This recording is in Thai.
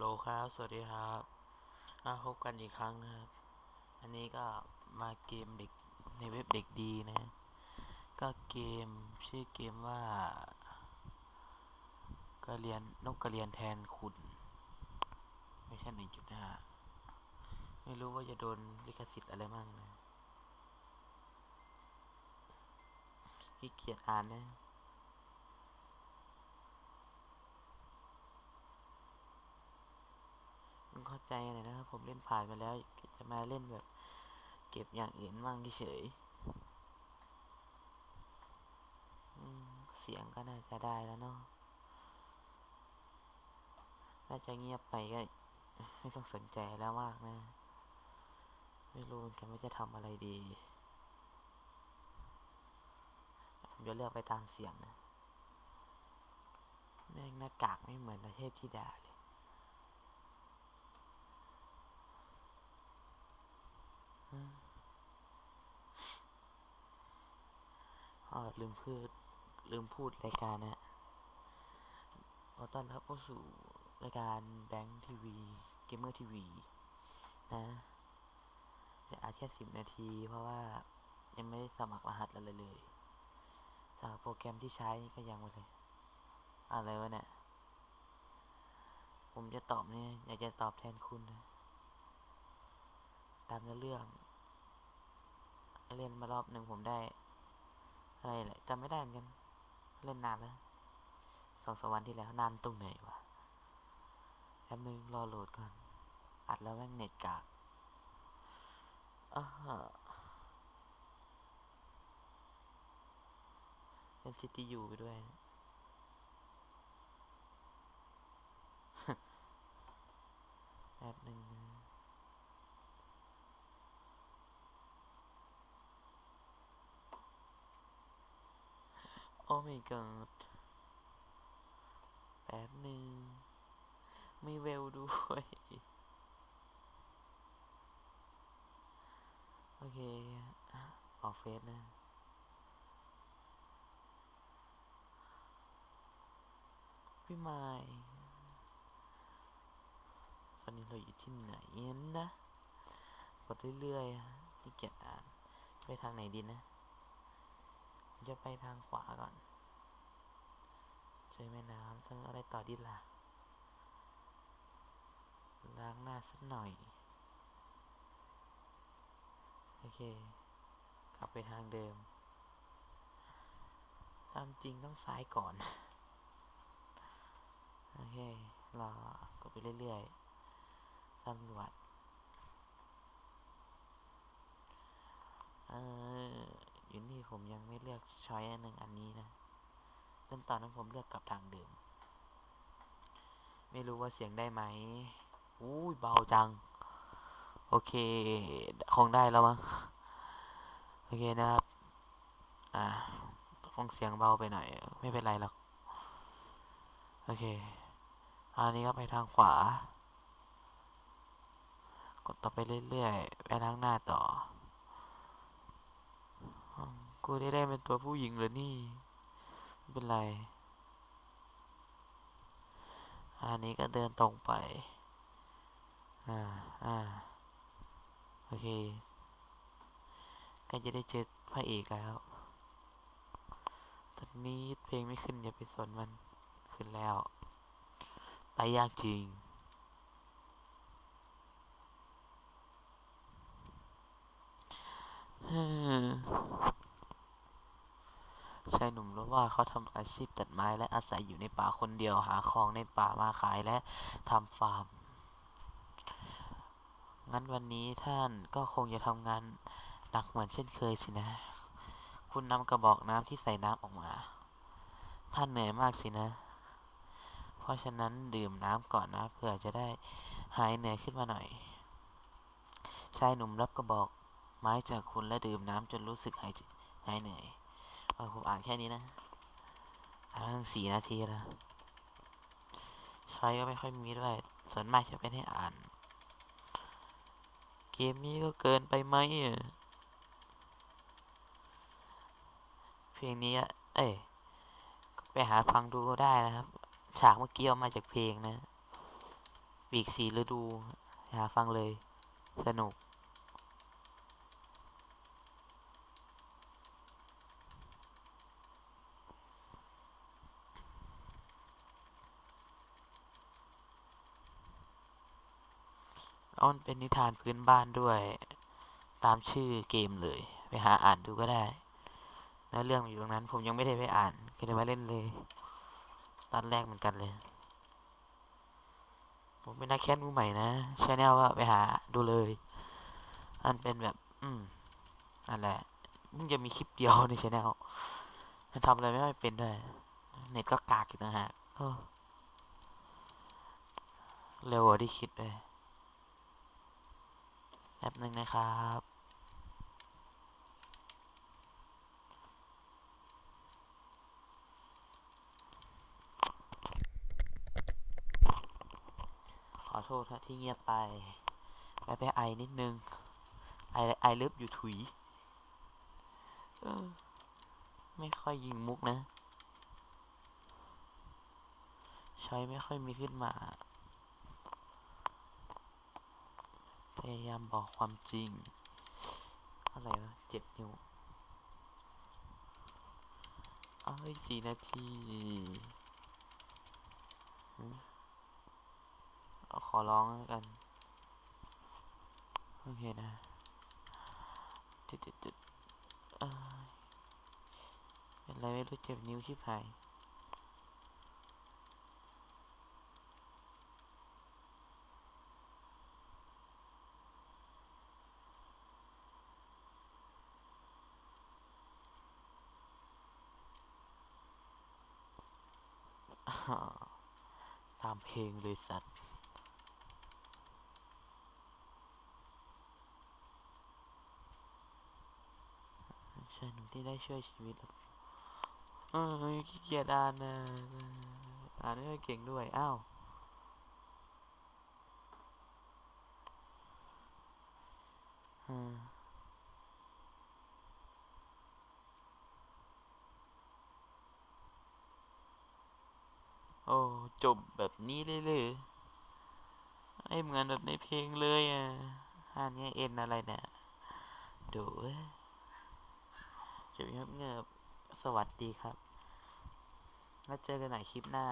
โหลครับ สวัสดีครับมาพบกันอีกครั้งนะครับ อันนี้ก็มาเกมเด็กในเว็บเด็กดีนะ ก็เกมชื่อเกมว่ากระเรียนนกกระเรียนแทนคุณไม่ใช่หนึ่งจุดห้าไม่รู้ว่าจะโดนลิขสิทธิ์อะไรมั่งนะขี้เกียจอ่านนะ ต้องเข้า ใจหน่อยนะครับ ผมเล่นผ่านมาแล้ว จะมาเล่นแบบ เก็บอย่างอื่นบ้างเฉยเสียงก็น่าจะได้แล้วเนาะ น่าจะเงียบไปก็ไม่ต้องสนใจแล้วมากนะ ไม่รู้เหมือนกันว่าจะทำอะไรดี ผมจะเลือกไปตามเสียงนะ แม่งหน้ากากไม่เหมือนประเทพธิดาเลย อ๋อลืมพูดลืมพูดรายการนะขอต้อนรับเข้าสู่รายการแบงค์ทีวีเกมเมอร์ทีวีนะ จะอาจแค่สิบนาที เพราะว่ายังไม่ได้สมัครรหัสอะไรเลยสำหรับโปรแกรมที่ใช้ก็ยังไม่เลย อะไรวะเนี่ย ผมจะตอบเนี่ย อยากจะตอบแทนคุณนะ ตามเนื้อเรื่อง เล่นมารอบหนึ่งผมได้ อะไรแหละจำไม่ได้เหมือนกัน เล่นนานแล้วสองสวันที่แล้วนานตรงไหนวะแป๊บนึงรอโหลดก่อน อัดแล้วแม่งเน็ตกากอ้าเล่นซิตี้ยูไปด้วยแป๊บหนึ่งนะ โอ้ my god แป๊บหนึ่งไม่เวลด้วย โอเค ออกเฟซนะ พี่ไม้ตอนนี้เราอยู่ที่ไหนนะ กดเรื่อยๆที่เกียจอ่านไปทางไหนดีนะ ผมจะไปทางขวาก่อน เจอแม่น้ำต้องอะไรต่อดีล่ะ ล้างหน้าสักหน่อย โอเค กลับไปทางเดิม ตามจริงต้องซ้ายก่อน โอเค รอกดไปเรื่อยๆ ตำรวจเออ อยู่นี่ผมยังไม่เลือกช้อยอันหนึ่งอันนี้นะเริ่มตอนนั้นผมเลือกกลับทางเดิม ไม่รู้ว่าเสียงได้ไหมอุ้ยเบาจัง โอเค คงได้แล้วมั้ง โอเคนะครับ อ่า คงเสียงเบาไปหน่อย ไม่เป็นไรหรอก โอเค อันนี้ก็ไปทางขวา กดต่อไปเรื่อยๆ ไปทางหน้าต่อ กูได้ได้เป็นตัวผู้หญิงเหรอนี่ ไม่เป็นไร อันนี้ก็เดินตรงไป อ่า อ่า โอเค ก็จะได้เจอพระเอกแล้ว ตอนนี้เพลงไม่ขึ้นอย่าไปสนมัน ขึ้นแล้ว ไปยากจริง ฮึม ชายหนุ่มรู้ว่าเขาทำอาชีพตัดไม้และอาศัยอยู่ในป่าคนเดียวหาของในป่ามาขายและทำฟาร์ม งั้นวันนี้ท่านก็คงจะทำงานหนักเหมือนเช่นเคยสินะ คุณนำกระบอกน้ำที่ใส่น้ำออกมา ท่านเหนื่อยมากสินะ เพราะฉะนั้นดื่มน้ำก่อนนะเพื่อจะได้หายเหนื่อยขึ้นมาหน่อย ชายหนุ่มรับกระบอกไม้จากคุณและดื่มน้ำจนรู้สึกหายหายเหนื่อย เอาผมอ่านแค่นี้นะอ่านมาตั้งสี่นาทีแล้วใช้ก็ไม่ค่อยมีด้วย ส่วนมากจะเป็นให้อ่าน เกมนี้ก็เกินไปไหมอะเพลงนี้อะเอ้ยไปหาฟังดูได้นะครับ ฉากเมื่อกี้เอามาจากเพลงนะวีกสีฤดู หาฟังเลย สนุก แล้วมันเป็นนิทานพื้นบ้านด้วย ตามชื่อเกมเลย ไปหาอ่านดูก็ได้แล้วเรื่องอยู่ตรงนั้น ผมยังไม่ได้ไปอ่านก็เลยมาเล่นเลย ตอนแรกเหมือนกันเลย ผมเป็นนักแคสมือใหม่นะชแนลก็ไปหาดูเลย อันเป็นแบบ อืมอันแหละมึงจะมีคลิปเดียวในชแนลมันทำอะไรไม่ค่อยเป็นด้วยเน็ตก็กากอีกนะฮะเออเร็วกว่าที่คิดเลย ป๊บหนึ่งนะครับขอโทษที่เงียบไปไปไปไอนิดนึง ไอไอเลิฟอยู่ถุยไม่ค่อยยิงมุกนะ ใช้ไม่ค่อยมีขึ้นมา พยายามบอกความจริง อะไรวะเจ็บนิ้วเอ้ยสี่นาทีอขอร้องกัน โอเคนะจุดจุดจุดอ้ยเป็นไรไม่รู้เจ็บนิ้วชิบหาย ตามเพลงเลยสัตว์ใช่หนูที่ได้ช่วยชีวิตเออขี้เกียจอ่านอ่านไม่เก่งด้วย อ้าว โอ้จบแบบนี้เลยเลยไอเหมือนแบบในเพลงเลยอะอันนี้เอ็นอะไรเนี่ยดูเจบเงียบเงียบๆสวัสดีครับ แล้วเจอกันใหม่คลิปหน้า